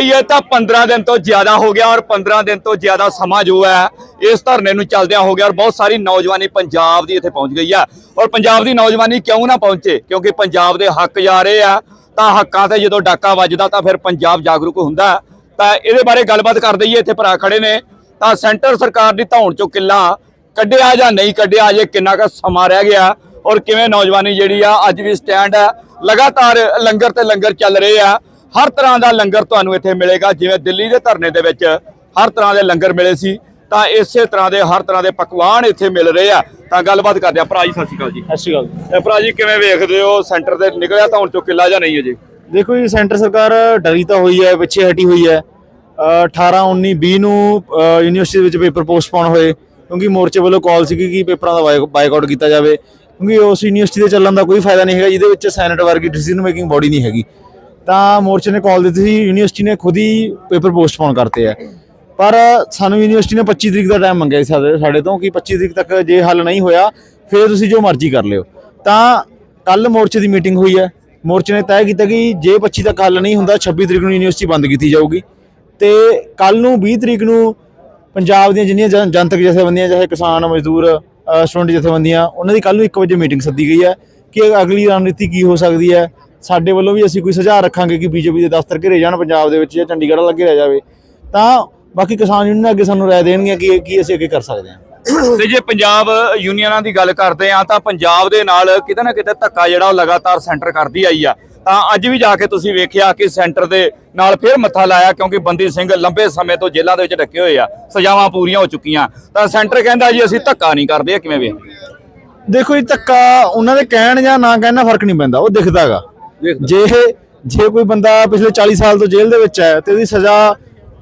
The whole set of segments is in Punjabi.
ਇਹ ਤਾਂ 15 ਦਿਨ ਤੋਂ ਜ਼ਿਆਦਾ ਹੋ ਗਿਆ ਔਰ 15 ਦਿਨ ਤੋਂ ਜ਼ਿਆਦਾ ਸਮਾਂ ਜੋ ਹੈ, ਇਸ ਧਰਨੇ ਨੂੰ ਚੱਲਦਿਆਂ ਹੋ ਗਿਆ ਔਰ ਬਹੁਤ ਸਾਰੀ ਨੌਜਵਾਨੀ ਪੰਜਾਬ ਦੀ ਇੱਥੇ ਪਹੁੰਚ ਗਈ ਆ ਔਰ ਪੰਜਾਬ ਦੀ ਨੌਜਵਾਨੀ ਕਿਉਂ ਨਾ ਪਹੁੰਚੇ? ਕਿਉਂਕਿ ਪੰਜਾਬ ਦੇ ਹੱਕ ਜਾ ਰਹੇ ਆ, ਤਾਂ ਹੱਕਾਂ ਤੇ ਜਦੋਂ ਡਾਕਾ ਵੱਜਦਾ ਤਾਂ ਫਿਰ ਪੰਜਾਬ ਜਾਗਰੂਕ ਹੁੰਦਾ ਤਾਂ ਇਹਦੇ ਬਾਰੇ ਗੱਲਬਾਤ ਕਰ ਦਈਏ ਇੱਥੇ ਭਰਾ ਖੜੇ ਨੇ। ਤਾਂ ਸੈਂਟਰ ਸਰਕਾਰ ਦੀ ਧੌਣ ਚੋਂ ਕਿੱਲਾ ਕੱਢਿਆ ਜਾਂ ਨਹੀਂ ਕੱਢਿਆ, ਅਜੇ ਕਿੰਨਾ ਕੁ ਸਮਾਂ ਰਹਿ ਗਿਆ ਔਰ ਕਿਵੇਂ ਨੌਜਵਾਨੀ ਜਿਹੜੀ ਆ, ਅੱਜ ਵੀ ਸਟੈਂਡ ਹੈ। ਲਗਾਤਾਰ ਲੰਗਰ ਤੇ ਲੰਗਰ ਚੱਲ ਰਹੇ ਆ। ਹਰ ਤਰ੍ਹਾਂ ਦਾ ਲੰਗਰ ਤੁਹਾਨੂੰ ਇੱਥੇ ਮਿਲੇਗਾ। ਜਿਵੇਂ ਦਿੱਲੀ ਦੇ ਧਰਨੇ ਦੇ ਵਿੱਚ ਹਰ ਤਰ੍ਹਾਂ ਦੇ ਲੰਗਰ ਮਿਲੇ ਸੀ ਤਾਂ ਇਸੇ ਤਰ੍ਹਾਂ ਦੇ ਹਰ ਤਰ੍ਹਾਂ ਦੇ ਪਕਵਾਨ ਇੱਥੇ ਮਿਲ ਰਹੇ ਆ। ਤਾਂ ਗੱਲਬਾਤ ਕਰਦੇ ਆ। ਭਰਾ ਜੀ ਸਤਿ ਸ਼੍ਰੀ ਅਕਾਲ ਜੀ। ਸਤਿ ਸ਼੍ਰੀ ਅਕਾਲ ਭਰਾ ਜੀ ਕਿਵੇਂ ਵੇਖਦੇ ਹੋ? ਸੈਂਟਰ ਦੇ ਨਿਕਲਿਆ ਧੌਣ ਚੋਂ ਕਿੱਲਾ ਜਾਂ ਨਹੀਂ ਅਜੇ? ਦੇਖੋ ਜੀ ਸੈਂਟਰ ਸਰਕਾਰ ਡਰੀ ਤਾਂ ਹੋਈ ਹੈ ਪਿੱਛੇ ਹਟੀ ਹੋਈ ਹੈ। ਅ, 18 19 20 ਨੂੰ ਯੂਨੀਵਰਸਿਟੀ ਵਿੱਚ ਪੇਪਰ ਪੋਸਟਪੋਨ ਹੋਏ ਕਿਉਂਕਿ ਮੋਰਚੇ ਵੱਲੋਂ ਕਾਲ ਸੀਗੀ ਕਿ ਪੇਪਰਾਂ ਦਾ ਬਾਈਕਾਟ ਕੀਤਾ ਜਾਵੇ। ਕਿਉਂਕਿ ਉਸ ਯੂਨੀਵਰਸਿਟੀ ਦੇ ਚੱਲਣ ਦਾ ਕੋਈ ਫਾਇਦਾ ਨਹੀਂ ਹੈਗਾ ਜਿਹਦੇ ਵਿੱਚ ਸੈਨੇਟ ਵਰਗੀ ਡਿਸੀਜਨ ਮੇਕਿੰਗ ਬੋਡੀ ਨਹੀਂ ਹੈਗੀ। ਤਾਂ ਮੋਰਚੇ ਨੇ ਕਾਲ ਦਿੱਤੀ ਸੀ, ਯੂਨੀਵਰਸਿਟੀ ਨੇ ਖੁਦ ਹੀ ਪੇਪਰ ਪੋਸਟਪੋਨ ਕਰਤੇ ਆ। ਪਰ ਸਾਨੂੰ ਯੂਨੀਵਰਸਿਟੀ ਨੇ 25 ਤਰੀਕ ਦਾ ਟਾਈਮ ਮੰਗਿਆ ਸੀ ਸਾਡੇ ਤੋਂ ਕਿ 25 ਤਰੀਕ ਤੱਕ ਜੇ ਹੱਲ ਨਹੀਂ ਹੋਇਆ, ਫਿਰ ਤੁਸੀਂ ਜੋ ਮਰਜ਼ੀ ਕਰ ਲਿਓ। ਤਾਂ ਕੱਲ ਮੋਰਚੇ ਦੀ ਮੀਟਿੰਗ ਹੋਈ ਹੈ। ਮੋਰਚੇ ਨੇ ਤੈਅ ਕੀਤਾ ਕਿ ਜੇ 25 ਤੱਕ ਹੱਲ ਨਹੀਂ ਹੁੰਦਾ 26 ਤਰੀਕ ਨੂੰ ਯੂਨੀਵਰਸਿਟੀ ਬੰਦ ਕੀਤੀ ਜਾਊਗੀ। ਤੇ ਕੱਲ ਨੂੰ 20 ਤਰੀਕ ਨੂੰ ਪੰਜਾਬ ਦੀਆਂ ਜਿੰਨੀਆਂ ਜਨ- ਜਨਤਕ ਜਥੇਬੰਦੀਆਂ, ਚਾਹੇ ਕਿਸਾਨ, ਮਜ਼ਦੂਰ ਸਟੂਡੈਂਟ ਜਥੇਬੰਦੀਆਂ, ਉਹਨਾਂ ਦੀ ਕੱਲ ਨੂੰ 1 ਵਜੇ ਮੀਟਿੰਗ ਸੱਦੀ ਗਈ ਹੈ ਕਿ ਅਗਲੀ ਰਣਨੀਤੀ ਕੀ ਹੋ ਸਕਦੀ ਹੈ। ਸਾਡੇ ਵੱਲੋਂ ਵੀ ਅਸੀਂ ਕੋਈ ਸੁਝਾਅ ਰੱਖਾਂਗੇ ਕਿ ਬੀਜੇਪੀ ਦੇ ਦਫ਼ਤਰ ਘਿਰੇ ਜਾਣ ਪੰਜਾਬ ਦੇ ਵਿੱਚ ਜਾਂ ਚੰਡੀਗੜ੍ਹ ਵਾਲਾ ਘਿਰਿਆ ਜਾਵੇ ਤਾਂ ਬਾਕੀ ਕਿਸਾਨ ਯੂਨੀਅਨ ਅੱਗੇ ਸਾਨੂੰ ਰਾਏ ਦੇਣਗੀਆਂ ਕਿ ਕੀ ਅਸੀਂ ਅੱਗੇ ਕਰ ਸਕਦੇ ਹਾਂ। ਤੇ ਜੇ ਪੰਜਾਬ ਯੂਨੀਅਨਾਂ ਦੀ ਗੱਲ ਕਰਦੇ ਆ ਤਾਂ ਪੰਜਾਬ ਦੇ ਨਾਲ ਕਿਤੇ ਨਾ ਕਿਤੇ ਧੱਕਾ ਜਿਹੜਾ ਉਹ ਲਗਾਤਾਰ ਸੈਂਟਰ ਕਰਦੀ ਆਈ ਆ। ਤਾਂ ਅੱਜ ਵੀ ਜਾ ਕੇ ਤੁਸੀਂ ਵੇਖਿਆ ਕਿ ਸੈਂਟਰ ਦੇ ਨਾਲ ਫਿਰ ਮੱਥਾ ਲਾਇਆ ਕਿਉਂਕਿ ਬੰਦੀ ਸਿੰਘ ਲੰਬੇ ਸਮੇਂ ਤੋਂ ਜੇਲ੍ਹਾਂ ਦੇ ਵਿੱਚ ਡੱਕੇ ਹੋਏ ਆ ਸਜ਼ਾਵਾਂ ਪੂਰੀਆਂ ਹੋ ਚੁੱਕੀਆਂ। ਤਾਂ ਸੈਂਟਰ ਕਹਿੰਦਾ ਜੀ ਅਸੀਂ ਧੱਕਾ ਨਹੀਂ ਕਰਦੇ ਕਿਵੇਂ ਵੇਖ ਦੇਖੋ ਇਹ ਧੱਕਾ ਉਹਨਾਂ ਦੇ ਕਹਿਣ ਜਾਂ ਨਾ ਕਹਿਣ ਨਾਲ ਫ਼ਰਕ ਨਹੀਂ ਪੈਂਦਾ ਉਹ ਦਿਖਦਾਗਾ। ਜੇ ਜੇ ਕੋਈ ਬੰਦਾ ਪਿਛਲੇ 40 ਸਾਲ ਤੋਂ ਜੇਲ੍ਹ ਦੇ ਵਿੱਚ ਹੈ ਤੇ ਉਹਦੀ ਸਜ਼ਾ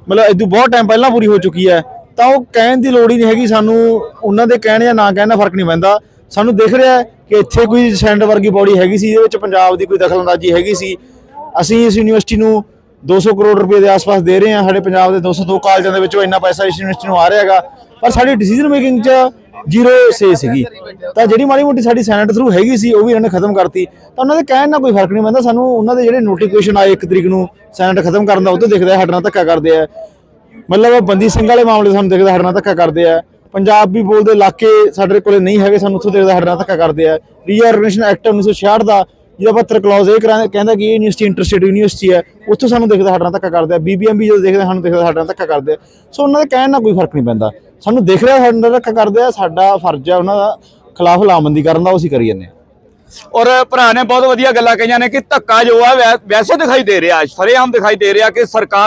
ਮਤਲਬ ਇਦੋਂ ਬਹੁਤ ਟਾਈਮ ਪਹਿਲਾਂ ਪੂਰੀ ਹੋ ਚੁੱਕੀ ਹੈ, ਤਾਂ ਉਹ ਕਹਿਣ ਦੀ ਲੋੜ ਹੀ ਨਹੀਂ ਹੈਗੀ ਸਾਨੂੰ ਉਹਨਾਂ ਦੇ ਕਹਿਣ ਜਾਂ ਨਾ ਕਹਿਣ ਦਾ ਫ਼ਰਕ ਨਹੀਂ ਪੈਂਦਾ। ਸਾਨੂੰ ਦਿਖ ਰਿਹਾ ਹੈ ਕਿ ਇੱਥੇ ਕੋਈ ਸੈਂਟਰ ਵਰਗੀ ਬੋਡੀ ਹੈਗੀ ਸੀ, ਇਹਦੇ ਵਿੱਚ ਪੰਜਾਬ ਦੀ ਕੋਈ ਦਖਲਅੰਦਾਜ਼ੀ ਹੈਗੀ ਸੀ। ਅਸੀਂ ਇਸ ਯੂਨੀਵਰਸਿਟੀ ਨੂੰ 200 ਕਰੋੜ ਰੁਪਏ ਦੇ ਆਸ-ਪਾਸ ਦੇ ਰਹੇ ਹਾਂ। ਸਾਡੇ ਪੰਜਾਬ ਦੇ 202 ਕਾਲਜਾਂ ਦੇ ਵਿੱਚੋਂ ਇੰਨਾ ਪੈਸਾ ਇਸ ਯੂਨੀਵਰਸਿਟੀ ਨੂੰ ਆ ਰਿਹਾ ਹੈਗਾ। ਪਰ ਸਾਡੀ ਡਿਸੀਜਨ ਮੇਕਿੰਗ 'ਚ ਜ਼ੀਰੋ ਸੇ ਸੀਗੀ। ਤਾਂ ਜਿਹੜੀ ਮਾੜੀ ਮੋਟੀ ਸਾਡੀ ਸੈਨੇਟ ਥਰੂ ਹੈਗੀ ਸੀ ਉਹ ਵੀ ਇਹਨਾਂ ਨੇ ਖਤਮ ਕਰਤੀ। ਤਾਂ ਉਹਨਾਂ ਦੇ ਕਹਿਣ ਨਾਲ ਕੋਈ ਫ਼ਰਕ ਨਹੀਂ ਪੈਂਦਾ। ਸਾਨੂੰ ਉਹਨਾਂ ਦੇ ਜਿਹੜੇ ਨੋਟੀਫਿਕੇਸ਼ਨ ਆਏ ਇੱਕ ਤਰੀਕ ਨੂੰ ਸੈਨੇਟ ਖਤਮ ਕਰਨ ਦਾ ਉਹ ਤੋਂ ਦਿਖਦਾ ਹੈ, ਸਾਡੇ ਨਾਲ ਧੱਕਾ ਕਰਦੇ ਆ। ਮਤਲਬ ਬੰਦੀ ਸਿੰਘ ਵਾਲੇ ਮਾਮਲੇ ਸਾਨੂੰ ਦਿਖਦਾ ਸਾਡੇ ਨਾਲ ਧੱਕਾ ਕਰਦੇ ਆ। ਵੀ ਬੋਲਦੇ ਇਲਾਕੇ ਸਾਡੇ ਕੋਲੇ ਨਹੀਂ ਹੈਗੇ ਸਾਨੂੰ ਉੱਥੋਂ ਦਿਖਦਾ ਸਾਡੇ ਨਾਲ ਧੱਕਾ ਕਰਦੇ ਆ। ਰੀਆਰਗੇਨਾਈਜੇਸ਼ਨ ਐਕਟ 1966 ਦਾ ਜਿਹਦਾ ਪੱਤਰ ਕਲੌਜ਼ ਇਹ ਕਰਾਂ- ਕਹਿੰਦਾ ਕਿ ਇਹ ਯੂਨੀਵਰਸਿਟੀ ਇੰਟਰਸਟੇਟ ਯੂਨੀਵਰਸਿਟੀ ਹੈ। ਉੱਥੋਂ ਸਾਨੂੰ ਦਿਖਦਾ ਸਾਡੇ ਨਾਲ ਧੱਕਾ ਕਰਦੇ ਆ। ਬੀਬੀਐਮਬੀ ਜਦੋਂ ਦੇਖਦੇ ਸਾਨੂੰ ਦਿਖਦਾ ਸਾਡੇ ਨਾਲ ਧੱਕਾ ਕਰਦੇ ਆ। ਸੋ ਉਹਨਾਂ ਦੇ ਕਹਿਣ ਨਾਲ ਕੋਈ ਫ਼ਰਕ ਨਹੀਂ ਪੈਂਦਾ। ਸਾਨੂੰ ਦਿਖ ਰਿਹਾ, ਸਾਡੇ ਨਾਲ ਧੱਕਾ ਕਰਦੇ ਆ, ਸਾਡਾ ਫਰਜ਼ ਹੈ ਉਹਨਾਂ ਦਾ ਖਿਲਾਫ ਲਾਮਬੰਦੀ ਕਰਨ ਦਾ, ਉਹ ਅਸੀਂ ਕਰੀ ਜਾਂਦੇ ਹਾਂ ਔਰ ਭਰਾ ਨੇ ਬਹੁਤ ਵਧੀਆ ਗੱਲਾਂ ਕਹੀਆਂ ਨੇ ਕਿ ਧੱਕਾ ਜੋ ਆ ਵੈਸੇ ਦਿਖਾਈ ਦੇ ਰਿਹਾ, ਸਰੇਆਮ ਦਿਖਾਈ ਦੇ ਰਿਹਾ ਕਿ ਸਰਕਾਰ